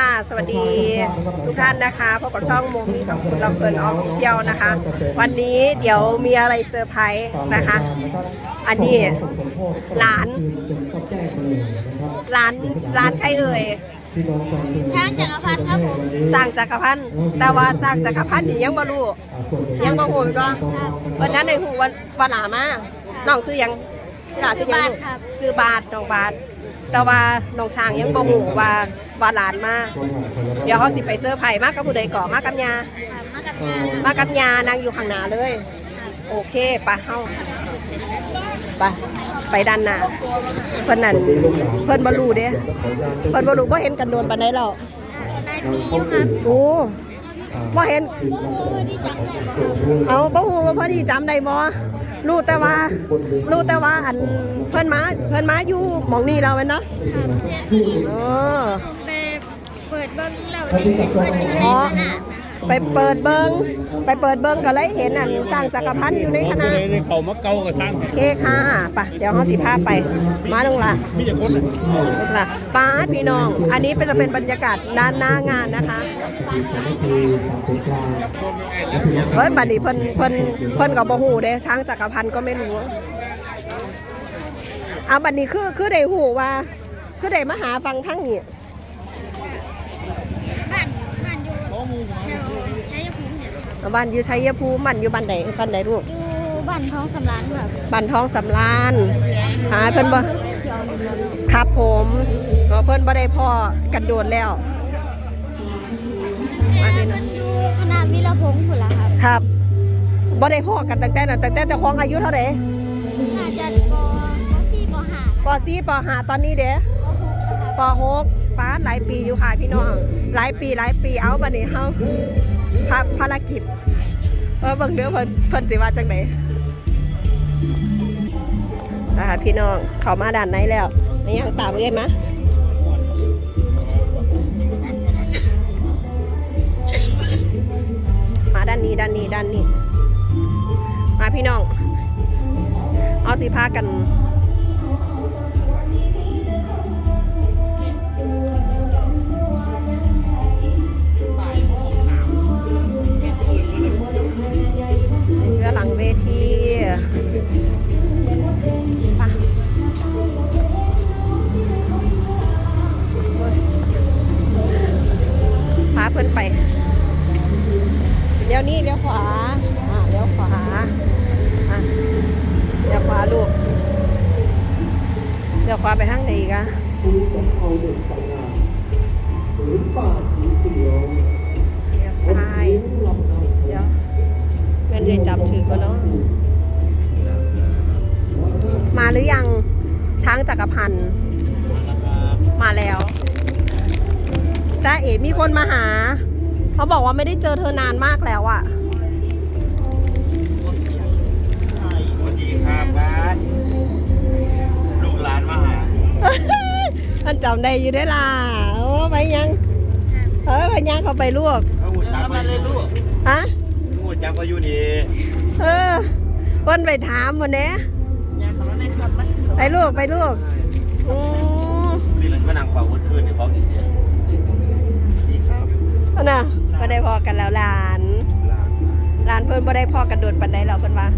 ค่ะ สวัสดีทุกท่านนะคะพบกับช่องโมมี่ของคุณลำเพลินออฟฟิเชียลนะคะ วันนี้เดี๋ยวมีอะไรเซอร์ไพรส์นะคะ อันนี้ร้านร้านร้านใครเอ่ยช้างจักรพรรดิครับผมสร้างจักรพันธ์แต่ว่าสร้างจักรพันธ์นี่ยังบ่รู้ยังบ่ฮู้ก็วันนั้นในหูวันวันหลามาน้องซื้อหยังที่หลาซื้อหยังลูกซื้อบาทน้องบาทแต่ว่าน้องช้างยังบ่ฮู้ว่า ว่าหลานมาเดี๋ยวเขาสิไปเซอร์ไพรส์มากับผู้ใดก่อมากับยาครับมากับงานมากับยานางอยู่ข้างหน้าเลย โอเคไปะเฮาไปไปด้านหน้าเพิ่นนั่นเพิ่นบ่รู้เด้เพิ่นบ่รู้บ่เห็นกันโดนปานใดแล้วได้ปีอยู่ครับโอ้บ่เห็นที่จับได้เอาบ่ฮู้ว่าพอดีจำได้บ่รู้แต่ว่ารู้แต่ว่าอันเพิ่นมาเพิ่นมาอยู่หม่องนี้แล้วแม่นเนาะอ๋อไปเปิดเบิ้งเราได้เห็นเปิดอยู่ในขนาดนะไปเปิดเบิงไปเปิดเบิงก็เลยเห็นอันสร้างจักรพันธ์อยู่ในคณะในเขามาเก่าก็สร้างโอเคค่ะไปเดี๋ยวเขาสิพาไป มาลงละพี่จะคนน่ะลงละป้าดพี่น้อง อันนี้เป็นจะเป็นบรรยากาศด้านหน้างานนะคะเฮ้ยบัดนี้เพิ่นเพิ่นเพิ่นกับบ่ฮู้เด้ช้างจักรพันธ์ก็ไม่รู้เอาบัดนี้คือคือได้ฮู้ว่า คือได้มาหาฟังทั้งนี้ บ้านบ้านอยู่แถวชัยภูมิเนี่ยครั บบ้านอยู่ชัยภูมิบ้านอยู่บ้านใดบ้านใดลูกอยู่บ้านท้องสำรานครับบ้านทองสำรานหาเพิ่นบ่เขียวครับผมเพราะเพิ่นบ่ได้พ่อกันโดดแล้วมาพี่น้องอยู่คณะวิรพงศ์พุ่นละครับครับบ่ได้พ่อกันตั้งแต่นั้นตั้งแต่เจ้าของอายุเท่าไหร่น่าจะปปสี่ปห้าป .4 ป .5 ตอนนี้เด้ปหกนะครับป .6 ป้าดหลายปีอยู่ค่ะพี่น้อง หลายปีหลายปีเอาบัดนี้เฮา ภาภารกิจเออเบิ่งเด้อเพิ่นเพิ่นสิว่าจังไดนะคะพี่น้องเขามาด้านในแล้วไม่ยังตามเอ้ยมะมาด้านนี้ด้านนี้ด้านนี้ มาพี่น้อง เอาสิพากัน พาเพื่อนไป เดี๋ยวนี้เลี้ยวขวาอ่าเลี้ยวขวาอะเลี้ยวขวาลูกเลี้ยวขวาไปทางไหนอีกอะเลี้ยวซ้าย เดี๋ยวแม่นเรียนจำถือก่อนเนาะ มีคนมาหา เขาบอกว่าไม่ได้เจอเธอนานมากแล้วอะสวัสดีครับบ้านลูกหลานมาหาท่านจำได้อยู่ได้อล่ะโอ้ไปยัง เออไปยังเขาไปลวกเขาหูจักมาเลยลูกฮะหูจักมาอยู่นี่เออวันไปถามวันนี้ไปลูกไปลูกอืม นี่เลยมานั่งเฝ้าวันคืนในของที่เสียดีครับ เอาน่ะบ่ได้พอกัน แล้วหลานหลานหลานเพิ่นบ่ได้พอกันโดดปันใดแล้วเพิ่นว่า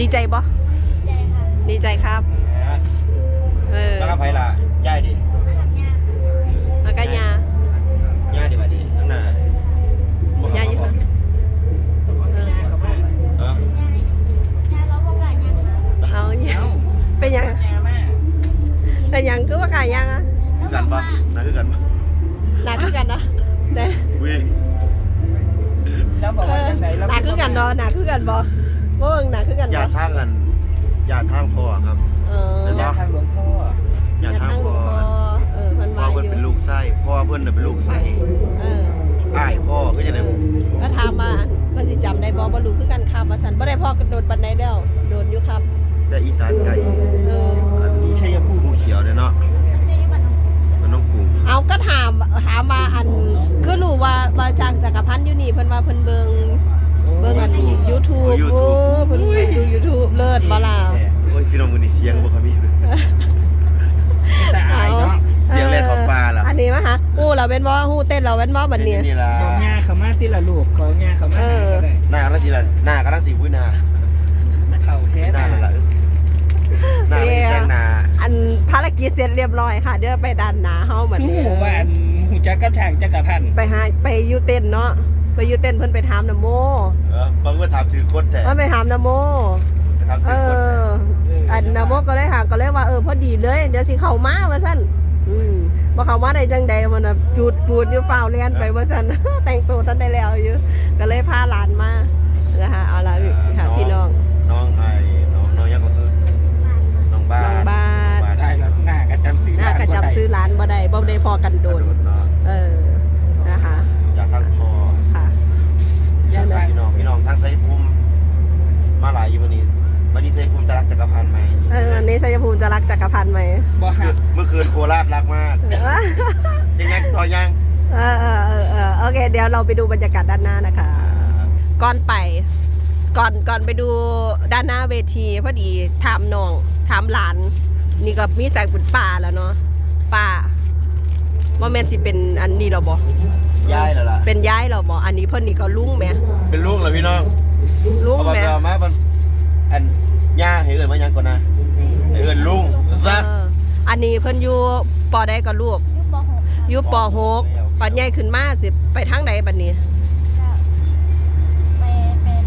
ดีใจบ่ใจครับ ดีใจครับ เออ แล้วก็ไผล่ะย่ายดิ ญาติทางพ่อครับ เออเป็นบ่ทางหลวงพ่อญาติทางหลวพ่งอพ่อเออเพิ่นพ่อว่าอเพิ่นยู่เป็นลูกไส้พ่อเพิ่นน่ะเป็นลูกไส้เอออ้ายพ่อก็จะได้ก็ถามมาเพิ่นสิจำได้บ่บ่รู้คือกันครับว่าซั่นบ่ได้พอกันโดดปันใดแล้วโดดอยู่ครับ แต่อีสานไก่เออ อันชัยภูมิภูเขียวเนี่ยเนาะได้อยู่บ้านน้องมันน้องกรุงเอาก็ถามถามว่าอันคือรู้ว่าว่าจางจักรพันธ์อยู่นี่เพิ่นว่าเพิ่นเบิ่งเบิ่งอัน YouTube โอ้เพิ่นดู YouTube เลิศบ่ล่ะโอ้ย พี่น้องมือนี่เสียงบ่ครับพี่แต่อายเนาะเสียงแล่นของปลาล่ะอันนี้มาฮะฮู้แล้วเป็นบ่ฮู้เต้นแล้วเป็นบ่บัดนี้นี่ล่ะบอกงาเขามาติละลูกของงาเขามาเออก็ได้หน้ากำลังสิละหน้ากำลังสิวุ้ยหน้าเข่าแท้หน้านะนั่นล่ะหน้าเลยแต่งหน้าอันภารกิจเสร็จเรียบร้อยค่ะ เดี๋ยวไปด้านหน้าเฮาบัดคือนี้หูว่าอันหูจักกับทางจักรพันธ์ไปหาไปอยู่เต้นเนาะไปอยู่เต้นเพิ่นไปถามนโมเออบางก็ถามถือคนแต่เพิ่นไปถามนโมถามเอถือค นออันนโมก็เลยหาก็เลยว่าเออพอดีเลย เดี๋ยวสิเข้ามาว่าซั่นอืมบ่เข้ามาได้จังใดมันน่ะจูดปูดอยู่ฟ้าวเลียนไปว่าซั่น แต่งตัวทันได้แล้วอยู่ ก็เลยพาหลานมานะคะเอาล่ะค่ะพี่น้อง น้องไอ้น้องน้องยังก็คือน้องบ้าน้องบาสได้แล้วหน้ากระจำซื้อน่ากระจำซื้อร้านบ่ได้บ่ได้พอกันโดน เนาะเออ นะคะ อยากทั้งพ่อค่ะ อยากทั้งพี่น้องพี่น้องทั้งไซภูมิมาหลายอยู่วันนี้ วันนี้ไซภูมิจะรักจักรพันธ์ไหมเอออันนี้ชัยภูมิจะรักจักรพันธ์ไหมบ่หักเมื่อคืนโคราชรักมากยังยังต่อยังเออเออเออเออโอเค เดี๋ยวเราไปดูบรรยากาศด้านหน้านะคะ ก่อนไป ก่อนก่อนไปดูด้านหน้าเวทีพอดีถามน้องถามหลาน นี่ก็มีใจเป็นป่าแล้วเนาะป่าว่าแม่นสิเป็นอันนี้เราบอย้ายแล้วล่ะเป็นย้ายเราบออันนี้เพิ่นนี่ก็ลุงแหมเป็นลูกเหรอพี่น้องลุงเอาแหมไปเอามามันอัน ย่าให้เอิญมายังก่อนนะให้เอิญลุงเอซัดออันนี้เพิ่นอยู่ปอได้ก็ลูกยุบป .6 อยู่ปหกปัดใหญ่ขึ้นมาสิไปทางใดบัดนี้ไปเป็น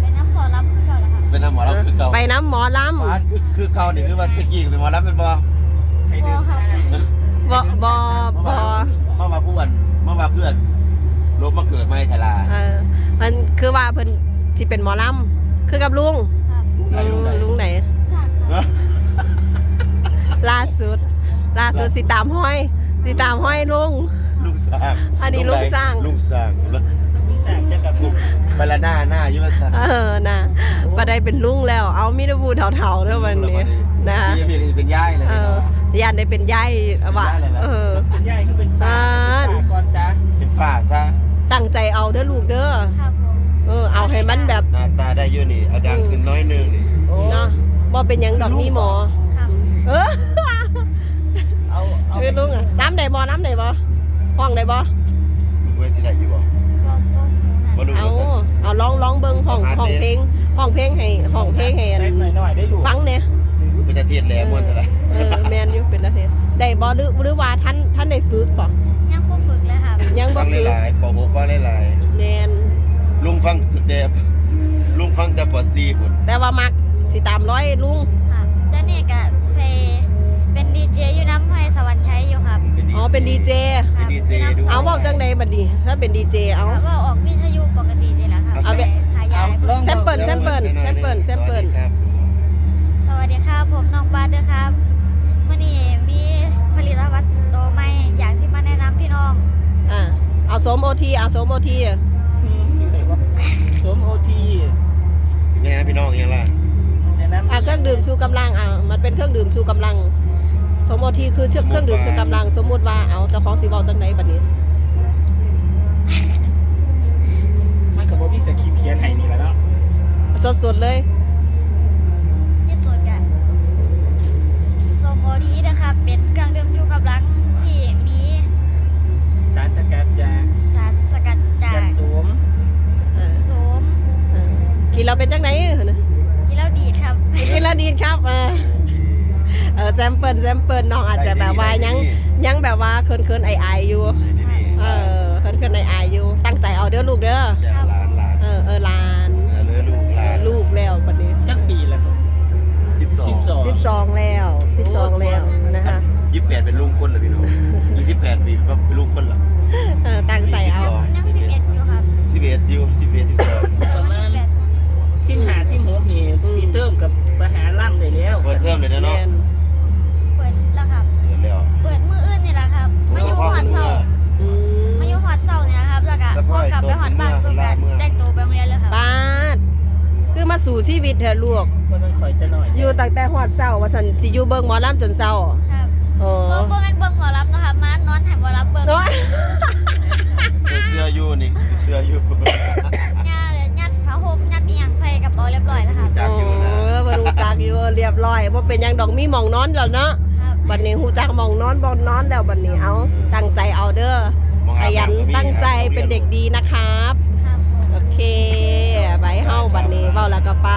เป็นน้ำขอรับขึ้นก่อนนะคะเป็นน้ำหมอลำคือเก่าไปน้ำหมอลบ้านคือคือเก่านี่คือว่าตะกี้ก็เป็นหมอลำเป็นบ่ให้เดินทางำบอบอบอเมื่อวานผู้อันเมื่อวานเพื่อนลบมาเกิดไม่ไทยลาเออมันคือว่าเพิ่นสิเป็นหมอลำคือกับลุงครับ ลุงไหนลุงไหนลุงไหนสั่งครับล่าสุด ล่าสุดสิตามห้อย สิตามห้อยลุง ลุงสร้างอันนี้ลุงสร้าง ลุงสร้างมีสร้างจักรพันธ์ไปละหน้าหน้าอยุ่งสันเออนะปได้เป็นลุงแล้ว เอามีดบูเถาๆเด้อวันนี้นะพี่พี่เป็นย่ายเลยเอเนาะอยานได้เป็นยายว่ะเป็นยายเลยเหรอเออเป็นใหญ่คือเป็นป้าอ่าเป็นป้าก่อนซะเป็นป้าซะตั้งใจเอาเด้อลูกเด้อครับผม เออเอาให้มันแบบหน้าตาได้เยอะนี่เอาดังขึ้นน้อยหนึงนี่เนาะบ่เป็นหยังดอกนี่หมอ ครับเออเอาเอาคือลุงอะน้ำได้บ่น้ำได้บ่ห้องได้บ่มึงเว้ยสิได้อยู่บ่ก็ก็หูนะบ่รู้เอาเหมือนกันเอาลองลองเบิ่งห้องเอาหาห้องเด้เพลงห้องเพลงให้ห้องเพลงให้อันได้หน่อยๆได้ลูกฟังเนี่ย เป็นจะเทียนแหลมม้วนเท่าไหร่ เออแมนอยู่เป็นประเทศได้บ่หรือหรือว่าท่านท่านได้ฝึกบ่ แต่ลุงฟังแต่ปอซีพุ่นแต่ว่ามักสิตามร้อยลุงครับแล้วนี่ก็ไปเป็นดีเจอยู่น้ำไฟสวรรค์ชัยอยู่ครับเป็นดีอ๋อเป็นดีเจครับดีเจด้วยเอาบอกจังใดบัดนี้ถ้าเป็นดีเจเอาครับว่าออกวิทยุปกตินี่แหละครับเอาไป ขายยาเอาลองแซมเปิลแซมเปิลแซมเปิลแซมเปิลครับสวัสดีครับผมน้องบาสเด้อครับมื่อนี้มีผลิตภัณฑ์โตวใหม่อยากสิมาแนะนำพี่น้อง อ่าเอาสมโอทีเอาสมโอที เป็นไงพี่น้องยังล่ะแนะนำอ่าเครื่องดื่มชูกำลังอ่ามันเป็นเครื่องดื่มชูกำลัง สมโอทีคือเครื่องดื่มชูกำลัง สมมุติว่าเอาเจ้าของสิเว้าจังใดบัดนี้มันกับโบบี้สคริปต์เขียนให้นี่แหล้วเนาะสดๆเลยที่สุดอะโซโมทีนะครับเป็นเครื่องดื่มชูกำลังที่ กินเราเป็นจังไหนเออนะกินแล้วดีดครับกินแล้วดีครับเออเออแซมเปิลแซมเปิลน้องอาจจะแบบว่ายังยังแบบว่าเคินเคินไอไอๆอยู่นี่ๆเออเคินเคินไอไอๆอยู่ตั้งใจเอาเด้อลูกเด้อๆอย่าหลานหลานเออเออหลาน ชีวิตเถอะลูกมันมันคอยจะหน่อยอยู่ตั้งแต่หอดเศร้าว่าสันสิอยู่เบิ่งหมอลำจนเศร้าครับโอ้บ่บ่แม่นเบิ่งหมอลำนะครับมานอนให้หมอลำเบิ่งเนาะเสื้ออยู่นี่เสื้ออยู่ย่าเลยยัดผ้าห่มยัดอีหยังใส่กระเป๋าเรียบร้อยแล้วครับจักอยู่นะเออมารู้จักอยู่เรียบร้อยว่าเป็นหยังดอกมีหมองนอนแล้วเนาะครับบัดนี้หูจักหมองนอนบอนนอนแล้วบัดนี้เอาตั้งใจเอาเด้อมองขหายันบ้านก็มีตั้งใจเป็นเด็กดีนะครับ ครับโอเค ไปเฮาบัดนี้เว้าแล้วก็ไป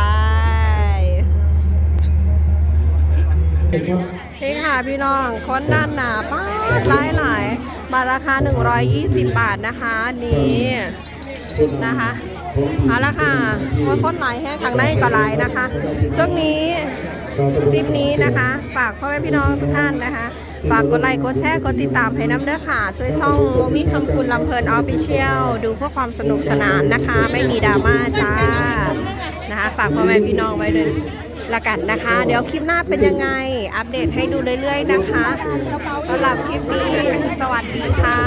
นี่ค่ะพี่น้องคนด้านหนาป้าหลายหลายๆบาทราคา 120 บาทนะคะนี่นะคะเอาละค่ะว่าคนหลายแห้งทางในก็หลายนะคะ ช่วงนี้คลิปนี้นะคะ ฝากพ่อแม่พี่น้องทุกท่านนะคะ ฝากกดไลค์กดแชร์กดติดตามให้น้ำเด้อค่ะ ช่วยช่องโมมี่คำคุณลำเพลินออฟฟิเชียลดูเพื่อความสนุกสนานนะคะ ไม่มีดราม่าจ้านะคะ ฝากพ่อแม่พี่น้องไว้ด้วย ละกันนะคะ เดี๋ยวคลิปหน้าเป็นยังไง อัปเดตให้ดูเรื่อยๆนะคะสำหรับคลิปนี้สวัสดีค่ะ